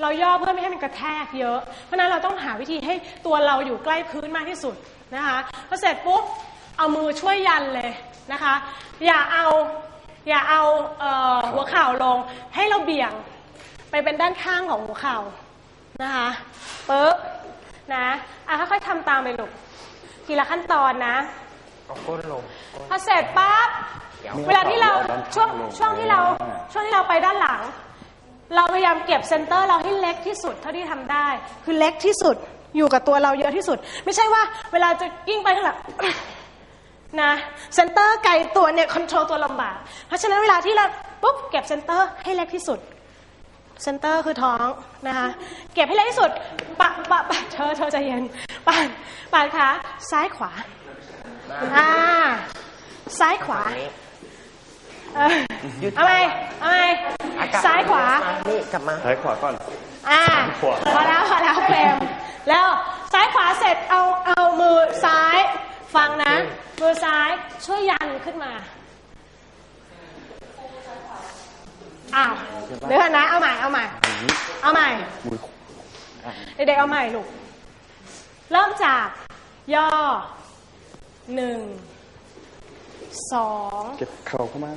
เราย่อเพื่อไม่ให้มันกระแทกเยอะ เพราะฉะนั้นเราต้องหาวิธีให้ตัวเราอยู่ใกล้พื้นมากที่สุดนะคะพอเสร็จปุ๊บเอามือช่วยยันเลยนะคะ อย่าเอาอย่าเอาเอ่อหัวเข่าลง ให้เราเบี่ยงไปเป็นด้านข้างของหัวเข่านะคะปึ๊บนะอะค่อยๆทำตามไปลูกทีละขั้นตอนนะเอาก้นลงพอเสร็จปั๊บเวลาที่เราช่วงช่วงที่เราช่วงที่เราไปด้านหลัง เราพยายามเก็บเซนเตอร์เราให้เล็กที่สุดเท่าที่ทำได้ คือเล็กที่สุดอยู่กับตัวเราเยอะที่สุด ไม่ใช่ว่า เวลาจะกิ้งไปข้างหลังนะเซนเตอร์ไกลตัวเนี่ยคอนโทรลตัวลำบากเพราะฉะนั้นเวลาที่เราปุ๊บเก็บเซนเตอร์ให้เล็กที่สุดเซนเตอร์คือท้องนะคะเก็บให้เล็กที่สุดปะปะปะเธอเธอใจเย็นปานปานขาซ้ายขวาอ่าซ้ายขวาเออเอาไหมเอาไหมอากาศ ซ้ายขวา นี่กลับมา ซ้ายขวาก่อน อ่าขวา พอแล้วพอแล้วเฟรมแล้วซ้ายขวาเสร็จเอาเอามือซ้าย ฟังนะ มือซ้ายช่วยยันขึ้นมาอ้าวเดี๋ยวก่อนนะเอาใหม่เอาใหม่ เอาใหม่มืออะเด็กๆเอาใหม่ลูกเริ่มจาก ย่อหนึ่งสองเก็บเข่าเข้ามา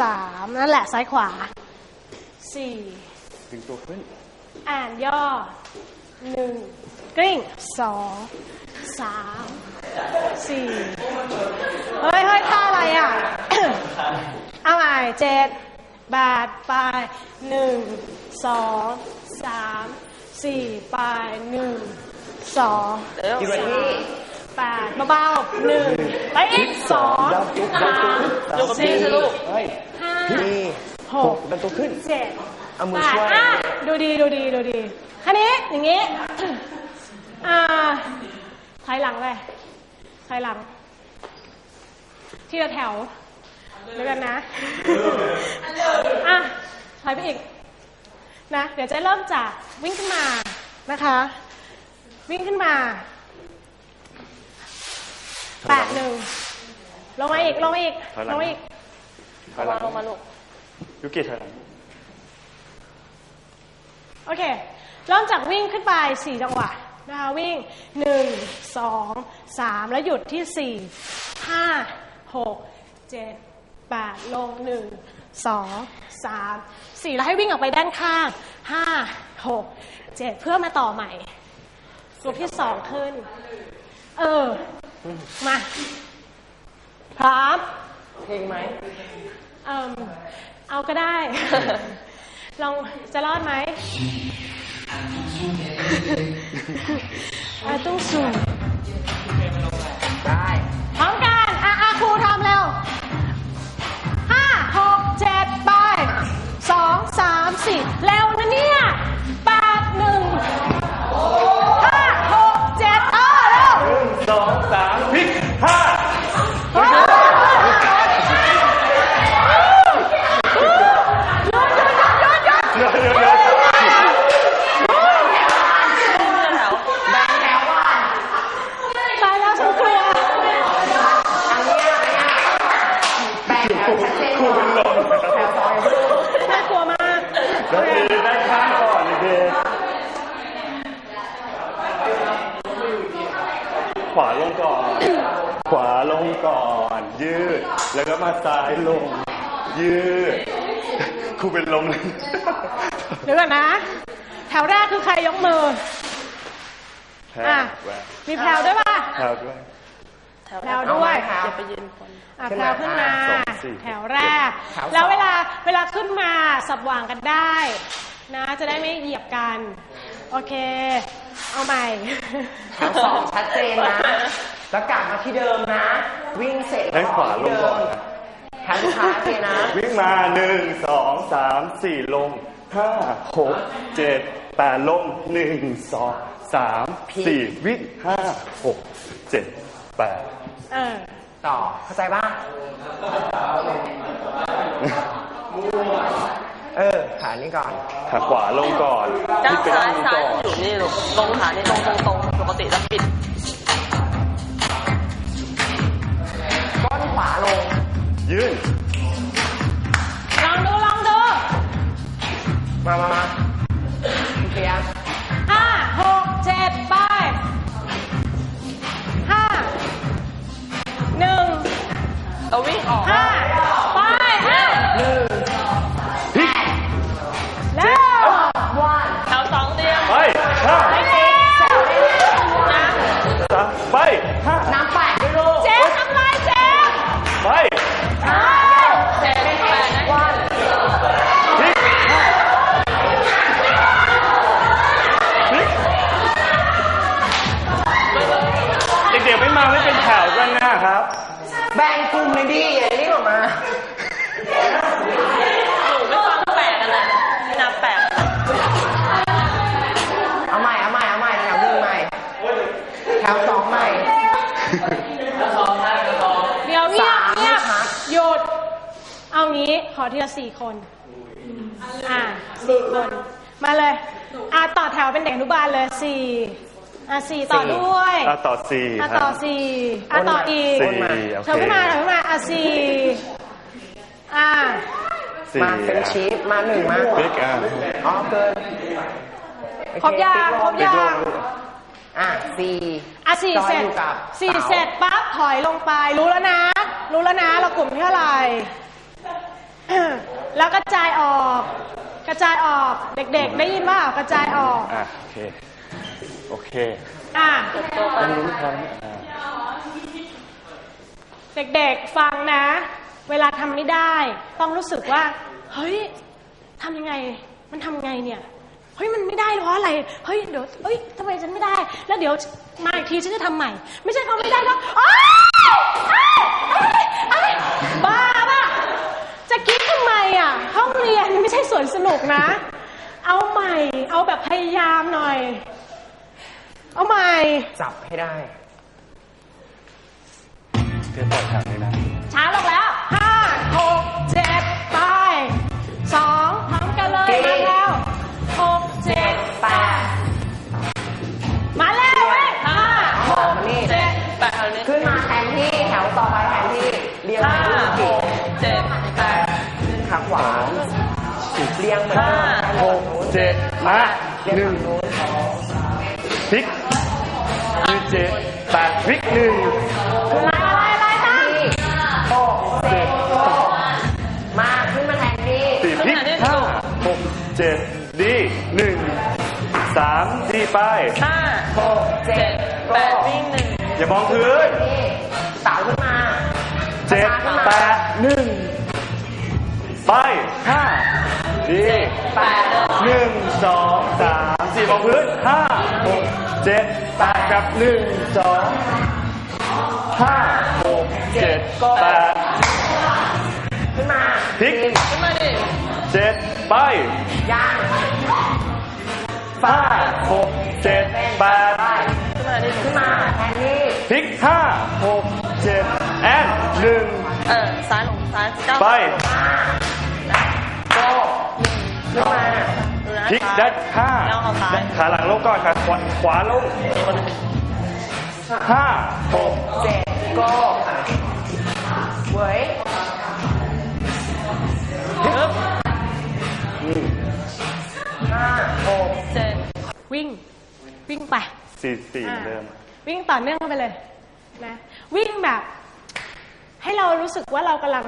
สามนั่นแหละซ้ายขวา สี่ดึงตัวขึ้น อ่านย่อหนึ่งกริ่งสองสามสี่เฮ้ยเฮ้ยท่าอะไรอะ เอาใหม่เจ็ดแปดไปหนึ่งสองสามสี่ไปหนึ่งสองอีกวันที่แปดเบาๆหนึ่งไปอีกสองสามสี่เฮ้ยห้านี่ หกดันตัวขึ้น เจ็ดเอามือแปช่ดวย อะดูดีดูดีดูดีคันนี้อย่างงี้ อ่าถอยหลังเลยถอยหลัง ที่ละแถวเดี๋ยวกันนะ อะถอยไปอีก นะ เดี๋ยวจะเริ่มจากวิ่งขึ้นมานะคะ วิ่งขึ้นมา แปดหนึ่ง ลงมาอีก ลงมาอีก ถอยหลัลง งมาอีก ถอยหลัง ลงมาลูก ยุกิถอยหลังโอเคเริ่มจากวิ่งขึ้นไป 4 จังหวะนะคะวิ่ง 1 2 3 แล้วหยุดที่ 4 5 6 7 8 ลง 1 2 3 4 แล้วให้วิ่งออกไปด้านข้าง 5 6 7 เพื่อมาต่อใหม่กลุ่มที่ 2 ขึ้น เออ มาพร้อมเพลงไหม เอ่มเอาก็ได้ ลองจะรอดไหมอะต้องสูง มาซ้ายลงยืดครูเป็นลมเลยเดี๋ยวก่อนนะ แถวแรกคือใครยกมือแพ้อะแหวะมีแพรวด้วยป่ะ แพ้ด้วยแพรวด้วยเอาไหมครับอะแพรวขึ้นมา สองสี่แถวแรก แถวสอง แล้วเวลาเวลาขึ้นมาสับหว่างกันได้ นะ จะได้ไม่เหยียบกัน โอเค เอาใหม่แถวสองชัดเจนนะ แล้วกลับมาที่เดิมนะ วิ่งเสร็จให้ขวาลงก่อนแขนขาเจนะ วิ่งมาหนึ่งสองสามสี่ลงห้าหกเจ็ดแปดลงหนึ่งสองสามสี่วิ่งห้าหกเจ็ดแปดเออ ต่อเข้าใจป่ะเออขานี่ก่อน ขาขวาลงก่อนด้านที่เป็นซ้ายนี้ซ้ายก่อนอยู่นี่ลูกตรงขานี่ตรงตรงตรงปกติแล้วปิด ยืน ลองดูลองดูมามามาเคลียร์ห้าหกเจ็ดไปห้าหนึ่งเราวิ่งออกห้า ทีละสี่คน อ่าสี่คน มาเลย อ่าต่อแถวเป็นเด็กอนุบาลเลยสี่อ่าสี่ต่อด้วยอะต่อสี่อะคต่อรับสี่อะต่ออีกสี่โอเคเธอขึ้นมาเธอขึ้นมาอะสี่อ่าสี่มาเป็นชีฟมาหนึ่งมาพลิกอะอ๋อเกินโอเครบยางครบพลิกยาลงงอะสี่อะสี่จอยเสร็จอยู่กับสี่สาวเสร็จปั๊บถอยลงไป รู้แล้วนะ รู้แล้วนะ เรากลุ่มที่เท่าไหร่ แล้วกระจายออก กระจายออก เด็กๆ ได้ยินว่ากระจายออก อะโอเค โอเคอะต้องลุ้นครั้งอะเด็กๆ ฟังนะ เวลาทำไม่ได้ ต้องรู้สึกว่า เฮ้ยทำยังไง มันทำไงเนี่ย เฮ้ย มันไม่ได้เพราะอะไร เฮ้ย เดี๋ยว เฮ้ยทำไมฉันไม่ได้ แล้วเดี๋ยวมาอีกทีฉันจะทำใหม่ ไม่ใช่เขาไม่ได้แล้วอ้ายอ้ายอ้ายอ้ายบ้าป่ะ จะคิดทำไม อะ ห้องเรียนไม่ใช่สวนสนุกนะ เอาใหม่ เอาแบบพยายามหน่อย เอาใหม่ จับให้ได้เดี๋ยวต่อแถวเลยนะ ช้าลงแล้ว เรียงเหมือนห้าหกเจ็ดมาหนึ่งพลิกหนึ่งเจ็ดแปดพลิกหนึ่งอะไรอะไรอะไรตั้งที่หกเจ็ดมาขึ้นมาแทนที่สี่พลิกห้าหกเจ็ดดีหนึ่งสามดีไปห้าหกเจ็ดแปดวิ่งหนึ่งอย่ามองพื้นสาวขึ้นมาเจ็ดแปดหนึ่งไปห้า ดีแปดหนึ่งสองสามสี่มองพื้นห้าหกเจ็ดแปดกับหนึ่งสองห้าหกเจ็ดแปดขึ้นมาพลิกขึ้นมาดิเจ็ดไปย่างห้าหกเจ็ดแปดไปขึ้นมาดิขึ้นมาแทนที่พลิกห้าหกเจ็ดแอนหนึ่งเออซ้ายลงซ้ายเก้าไป ขึ้นมาดูนะพลิกได้ห้าแล้วเอาซ้ายขาหลังลงก่อนขาขวาขวาลงห้าหกเจ็ดโก้เว้ยปึ๊บห้าหกเจ็ดวิ่ง วิ่งไปสี่สี่เหมือนเดิมวิ่งต่อเนื่องกันไปเลยนะวิ่งแบบ ให้เรารู้สึกว่าเรากำลัง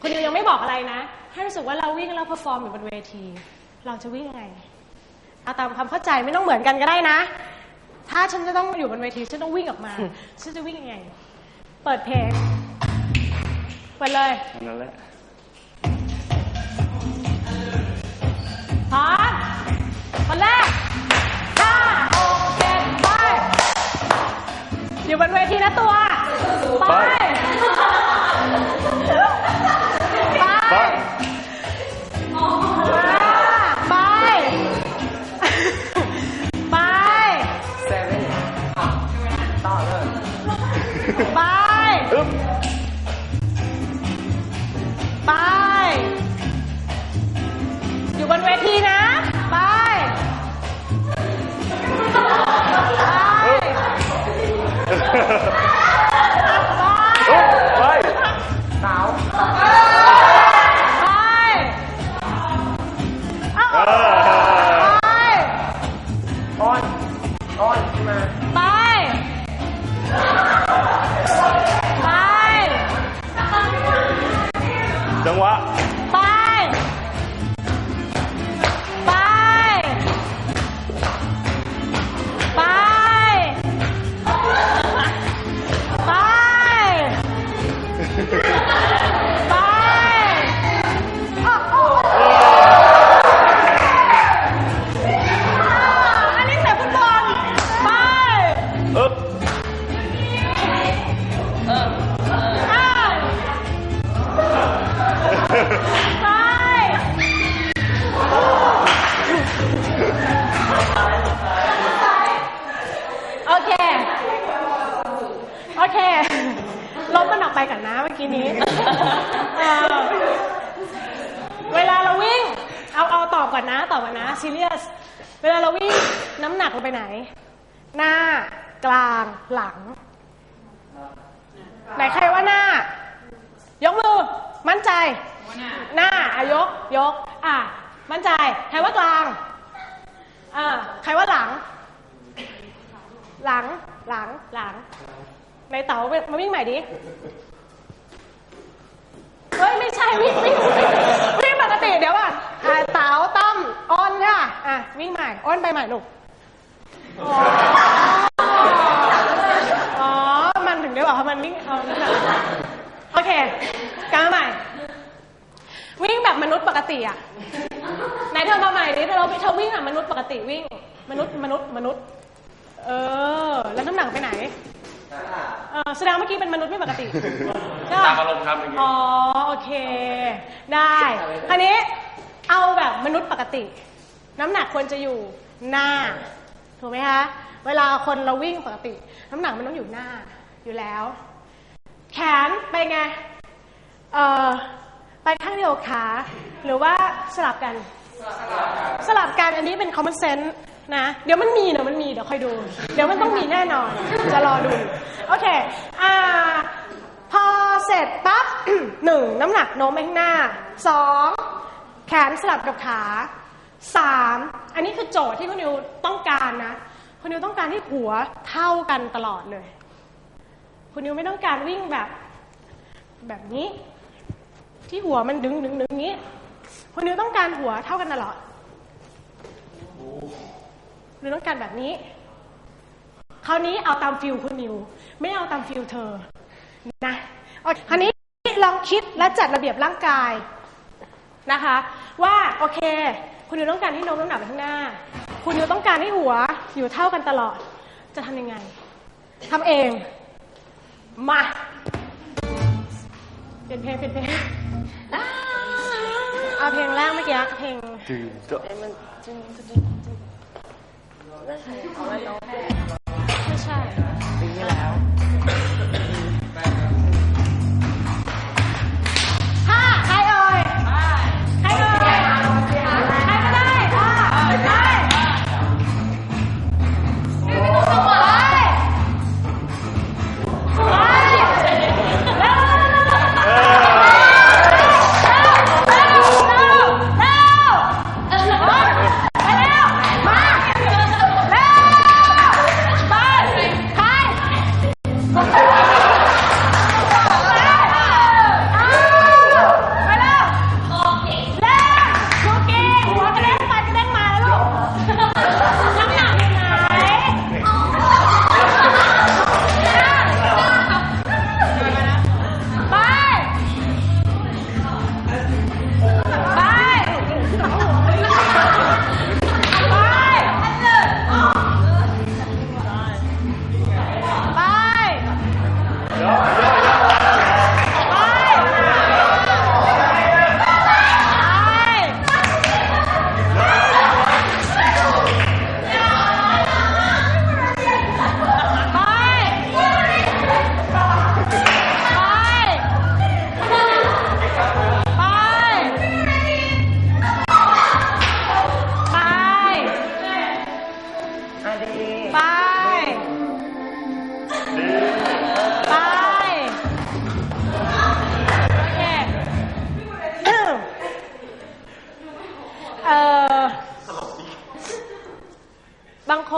คนเดียวยังไม่บอกอะไรนะ ให้รู้สึกว่าเราวิ่งแล้วเพอร์ฟอร์มอยู่บนเวที เราจะวิ่งยังไงเอาตามความเข้าใจไม่ต้องเหมือนกันก็ได้นะ ถ้าฉันจะต้องอยู่บนเวทีฉันต้องวิ่งออกมา ฉันจะวิ่งยังไง เปิดเพลงเปิดเลยอันนั้นแหละพร้อมคนแรกห้าหกเจ็ดไปอยู่บนเวทีนะตัว ไปไป นะตอบก่อนนะซีเรียสเวลาเราวิ่งน้ำหนักเราไปไหน หน้ากลางหลัง ไหนใครว่าหน้า ยกมือ มั่นใจ หน้าอะยกยก อะ มั่นใจ ใครว่ากลางอ่าใครว่าหลัง หลังหลังหลังในเต๋ามาวิ่งใหม่ดิเฮ้ย ไม่ใช่วิ่งวิ่งวิ่งวิ่งป กติเดี๋ยวอะอะเต๋าต้อมอ้อนค่ะอะวิ่งใหม่อ้อนไปใหม่ลูกอ๋ออ๋อ มันถึงได้บอกว่ามันวิ่งเอาน้ำหนักโอเคกลับมาใหม่ วิ่งแบบมนุษย์ปกติอะไหนเธอมาใหม่ดิเธอเราเธอวิ่งแบบมนุษย์ปกติวิ่ง มนุษย์มนุษย์มนุษย์ เออ แล้วน้ำหนักไปไหน เออแสดงว่าเมื่อกี้เป็นมนุษย์ไม่ปกติใช่ปะตามอารมณ์ครับเมื่อกี้ อ๋อโอเค ได้คราวนี้เอาแบบมนุษย์ปกติ น้ำหนักควรจะอยู่หน้า ถูกไหมคะ เวลาคนเราวิ่งปกติ น้ำหนักมันต้องอยู่หน้าอยู่แล้ว แขนไปไง เอ่อไปข้างเดียวขาหรือว่าสลับกัน สลับกันอันนี้เป็น common sense นะ เดี๋ยวมันมีเดี๋ยวมันมีเดี๋ยวค่อยดู เดี๋ยวมันต้องมีแน่นอน จะรอดู โอเคอ่าพอเสร็จปั๊บหนึ่งน้ำหนักโน้มไปข้างหน้าสองแขนสลับกับขาสามอันนี้คือโจทย์ที่คุณนิวต้องการนะ คุณนิวต้องการที่หัวเท่ากันตลอดเลย คุณนิวไม่ต้องการวิ่งแบบ แบบนี้ ที่หัวมันดึงดึงดึงนี้ คุณนิวต้องการหัวเท่ากันตลอด หรือต้องการแบบนี้คราวนี้เอาตามฟิลคุณนิว ไม่เอาตามฟิลเธอนะโอเคคราวนี้ลองคิดและจัดระเบียบร่างกายนะคะ ว่าโอเค คุณนิวต้องการให้โน้มน้ำหนักไปข้างหน้า คุณนิวต้องการให้หัวอยู่เท่ากันตลอด จะทำยังไงทำเอง มาเปลี่ยนเพลงเปลี่ยนเพลงเอาเพลงแรกเมื่อกี้เพลง จึงจะ ไม่ใช่ปีที่แล้ว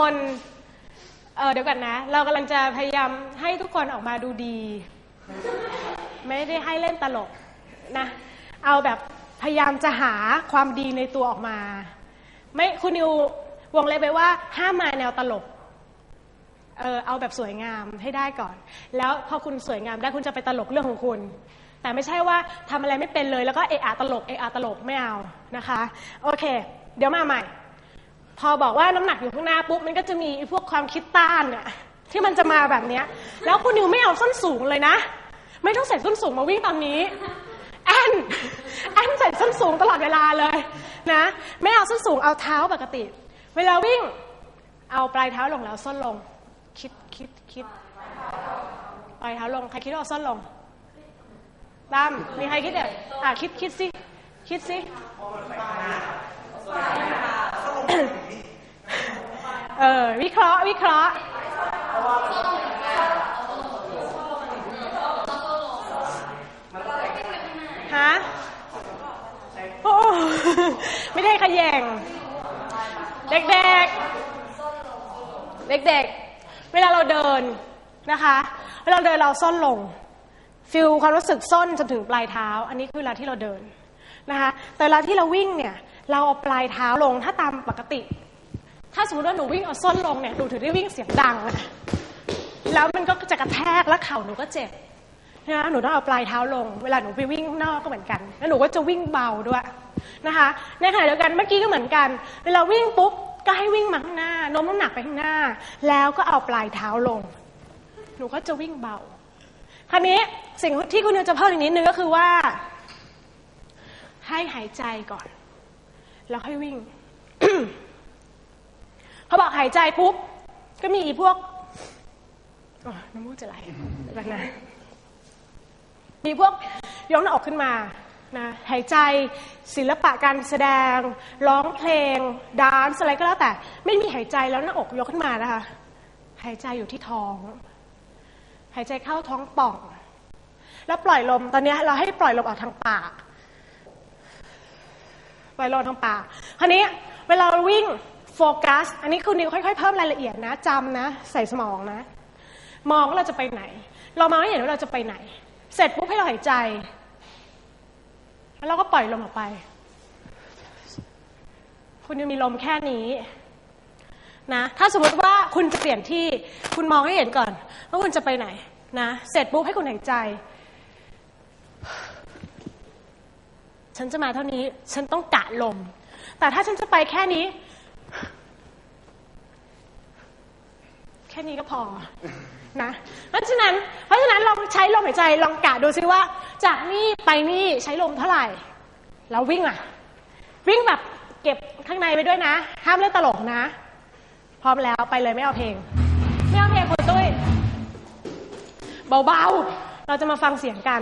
คนเเดี๋ยวกันนะ เรากำลังจะพยายามให้ทุกคนออกมาดูดี ไม่ได้ให้เล่นตลกนะ เอาแบบพยายามจะหาความดีในตัวออกมา ไม่คุณนิววงเล็บไปว่าห้ามมาแนวตลกเออเอาแบบสวยงามให้ได้ก่อน แล้วพอคุณสวยงามได้คุณจะไปตลกเรื่องของคุณ แต่ไม่ใช่ว่าทำอะไรไม่เป็นเลย แล้วก็เอะอะตลกเอะอะตลกไม่เอานะคะ โอเค เดี๋ยวมาใหม่ พอบอกว่าน้ำหนักอยู่ข้างหน้าปุ๊บมันก็จะมีพวกความคิดต้านเนี่ยที่มันจะมาแบบเนี้ย แล้วคุณนิวไม่เอาส้นสูงเลยนะ ไม่ต้องใส่ส้นสูงมาวิ่งตอนนี้แอนแอนใส่ส้นสูงตลอดเวลาเลยนะ ไม่เอาส้นสูงเอาเท้าปกติ เวลาวิ่งเอาปลายเท้าลงแล้วส้นลง คิดคิดคิดปลายเท้าลงใครคิดว่าเอาส้นลงตั้มมีใครคิดเดี๋ยวอะคิดคิดสิคิดสิ เออ วิเคราะห์ วิเคราะห์ ฮะ โอ้ ไม่ได้ขยง เด็ก ๆ เด็ก ๆ เวลาเราเดินนะคะ เวลาเราเดินเราส้นลง ฟิลความรู้สึกส้นจนถึงปลายเท้า อันนี้คือเวลาที่เราเดินนะคะ แต่เวลาที่เราวิ่งเนี่ย เราเอาปลายเท้าลงถ้าตามปกติ ถ้าสมมติว่าหนูวิ่งเอาส้นลงเนี่ยหนูถึงได้วิ่งเสียงดังอะแล้วมันก็จะกระแทกแล้วเข่าหนูก็เจ็บนะหนูต้องเอาปลายเท้าลง เวลาหนูไปวิ่งข้างนอกก็เหมือนกัน แล้วหนูก็จะวิ่งเบาด้วยนะคะในขณะเดียวกันเมื่อกี้ก็เหมือนกัน เวลาวิ่งปุ๊บก็ให้วิ่งมาข้างหน้าโน้มน้ำหนักไปข้างหน้า แล้วก็เอาปลายเท้าลง หนูก็จะวิ่งเบาคราวนี้สิ่งที่คุณนิวจะเพิ่มอีกนิดนึงก็คือว่า ให้หายใจก่อน แล้วค่อยวิ่ง เขาบอกหายใจปุ๊บ ก็มีอีพวกอ๋อน้ำมูกจะไหลแบบนั้นมีพวกยกหน้าอกขึ้นมานะหายใจศิลปะการแสดง ร้องเพลงดานซ์อะไรก็แล้วแต่ ไม่มีหายใจแล้วหน้าอกยกขึ้นมานะคะ หายใจอยู่ที่ท้อง หายใจเข้าท้องป่อง แล้วปล่อยลมตอนนี้เราให้ปล่อยลมออกทางปากปล่อยลมทางปากคราวนี้เวลาเราวิ่ง โฟกัส อันนี้คุณนิวค่อยๆ เพิ่มรายละเอียดนะจำนะ ใส่สมองนะ มองว่าเราจะไปไหน เรามองให้เห็นว่าเราจะไปไหน เสร็จปุ๊บให้เราหายใจ แล้วเราก็ปล่อยลมออกไป คุณยังมีลมแค่นี้นะถ้าสมมติว่าคุณจะเปลี่ยนที่คุณมองให้เห็นก่อนว่าคุณจะไปไหนนะเสร็จปุ๊บให้คุณหายใจ ฉันจะมาเท่านี้ ฉันต้องกะลม แต่ถ้าฉันจะไปแค่นี้ แค่นี้ก็พอนะเพราะฉะนั้นเพราะฉะนั้นลองใช้ลมหายใจลองกะดูซิว่า จากนี่ไปนี่ใช้ลมเท่าไหร่ แล้ววิ่งอะ วิ่งแบบเก็บข้างในไปด้วยนะ ห้ามเล่นตลกนะ พร้อมแล้วไปเลยไม่เอาเพลง ไม่เอาเพลงคุณตุ้ยเบาๆ เราจะมาฟังเสียงกัน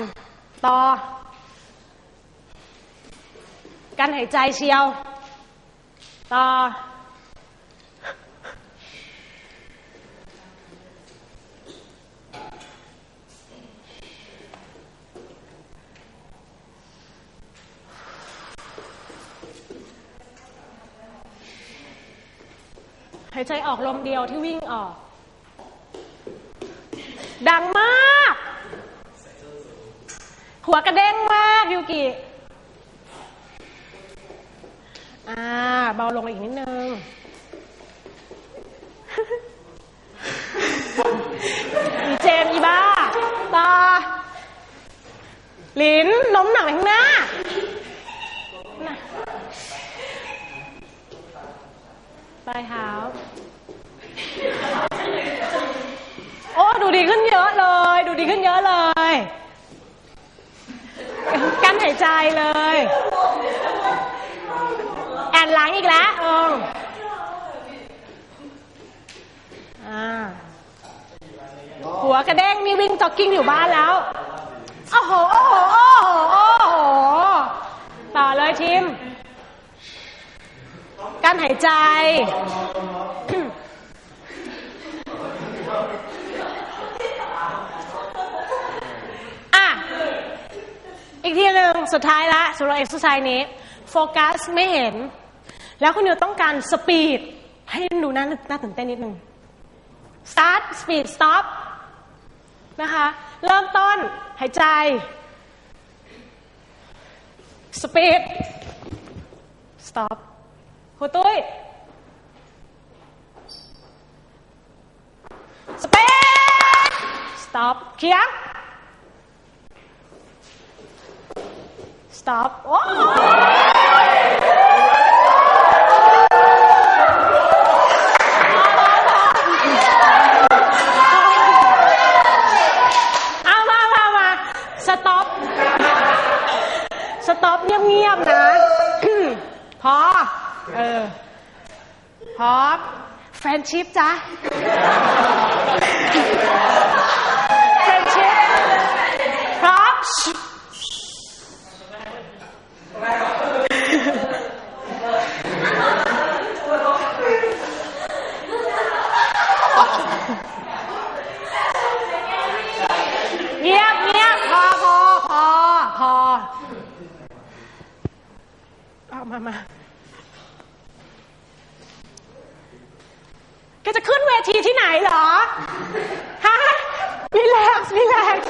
ต่อ การหายใจเชียว ต่อ หายใจออกลมเดียวที่วิ่งออก ดังมาก หัวกระเด้งมากยูกิอ่าเบาลงอีกนิดนึง อีเจมอีบ้า ตา ลินล้มหนักไปข้างหน้าน่ะ ปลายเท้า โอ้ ดูดีขึ้นเยอะเลย ดูดีขึ้นเยอะเลย กั้นหายใจเลย แอนหลังอีกแล้วเอออ่าหัวกระเด้งนี่วิ่งจ็อกกิ้งอยู่บ้านแล้ว โอ้โห โอ้โห โอ้โห ต่อเลยทีม การ หายใจ อะ อีกทีหนึ่งสุดท้ายละสำหรับเอ็กซ์ไซส์นี้ โฟกัสไม่เห็น แล้วคุณนิวต้องการสปีด ให้ดูน่าน่าตื่นเต้นนิดนึง start speed stop นะคะ เริ่มต้น หายใจ speed stop ตุ้ย speed stop เคียง stop โอ้เอามามามา stop stop เงียบๆนะ พอ เออ พร้อม แฟนชิพจ้ะแฟนชิพพร้อม อจะขึ้นเวทีที่ไหนเหรอ ฮะรีแลกซ์รีแลกซ์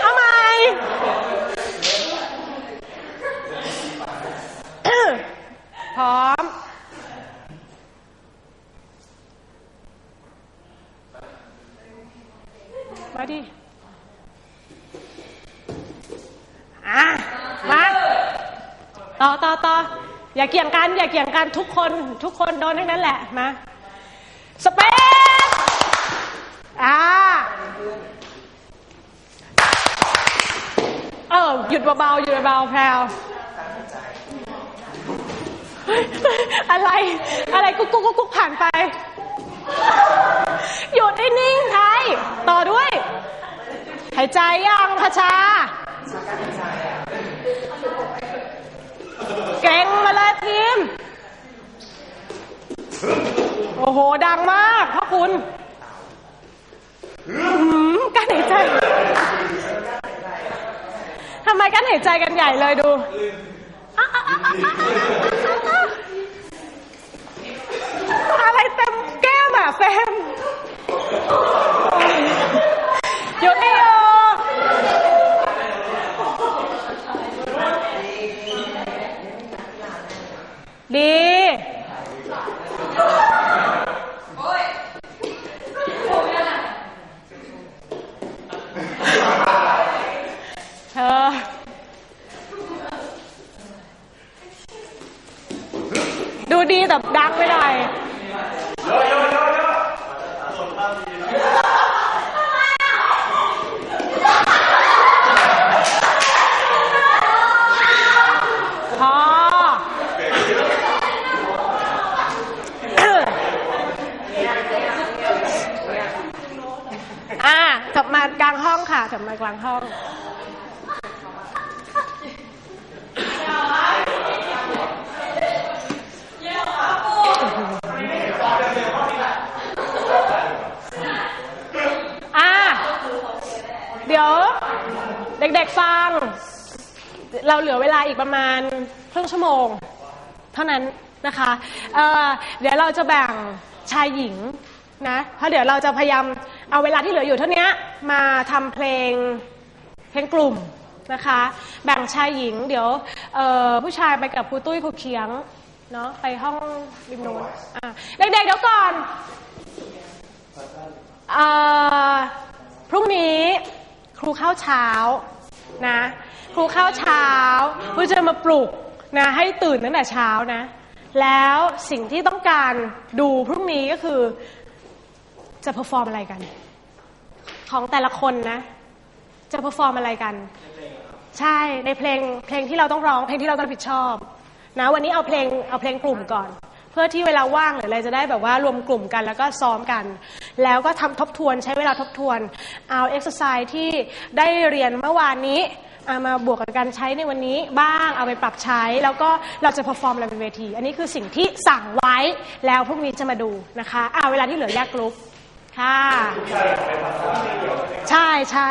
เอาใหมพร้อม มาดิ อะ มา ต่อต่อต่ออย่าเกี่ยงกัน อย่าเกี่ยงกันทุกคน ทุกคนโดนทั้งนั้นแหละ มา สเปซอ่า เออ ห ยุดเบาๆหยุดเบาๆแพรวอะไร อะไรกุ๊กกุ๊กกุ๊กกุ๊กผ่านไป หยุดได้นิ่งไทย ต่อด้วย หายใจยังพชา เก่งมาเลยทีม โอ้โห ดังมากพ่อคุณการหายใจ ทำไมกันหายใจกันใหญ่เลยดูอะไรเต็มแก้มอะแฟมหยุดไม่อยู่ดี เธอ ดูดีแต่ดังไม่ได้ พอ อะกลับมากลางห้องค่ะกลับมากลางห้อง อะ เดี๋ยว เด็กๆฟัง เราเหลือเวลาอีกประมาณครึ่งชั่วโมง เท่านั้นนะคะเเดี๋ยวเราจะแบ่งชายหญิงนะเพราะเดี๋ยวเราจะพยายามเอาเวลาที่เหลืออยู่เท่านี้มาทำเพลงเพลงกลุ่มนะคะ แบ่งชายหญิง เดี๋ยวผู้ชายไปกับครูตุ้ยครูเคียงเนาะไปห้องริมโน้นเด็กๆเดี๋ยวก่อนอพรุ่งนี้ รูเข้าเช้านะครูเข้าเช้าครูจะมาปลุกนะให้ตื่นตั้งแต่เช้านะ แล้วสิ่งที่ต้องการดูพรุ่งนี้ก็คือจะเพอร์ฟอร์มอะไรกัน ของแต่ละคนนะ จะเพอร์ฟอร์มอะไรกัน ใช่ในเพลงเพลงที่เราต้องร้องเพลงที่เราต้องรับผิดชอบนะวันนี้เอาเพลงเอาเพลงกลุ่มก่อน เพื่อที่เวลาว่างหรืออะไรจะได้แบบว่ารวมกลุ่มกันแล้วก็ซ้อมกัน แล้วก็ทำทบทวนใช้เวลาทบทวน เอาเอ็กซ์ไซส์ที่ได้เรียนเมื่อวานนี้ามาบวกกับการใช้ในวันนี้บ้างเอาไปปรับใช้ แล้วก็เราจะพอฟอร์มอะไรเป็นเวที อันนี้คือสิ่งที่สั่งไว้แล้วพรุ่งนี้จะมาดูนะคะเอาเวลาที่เหลือแยกกลุ่มค่ะใช่ใช่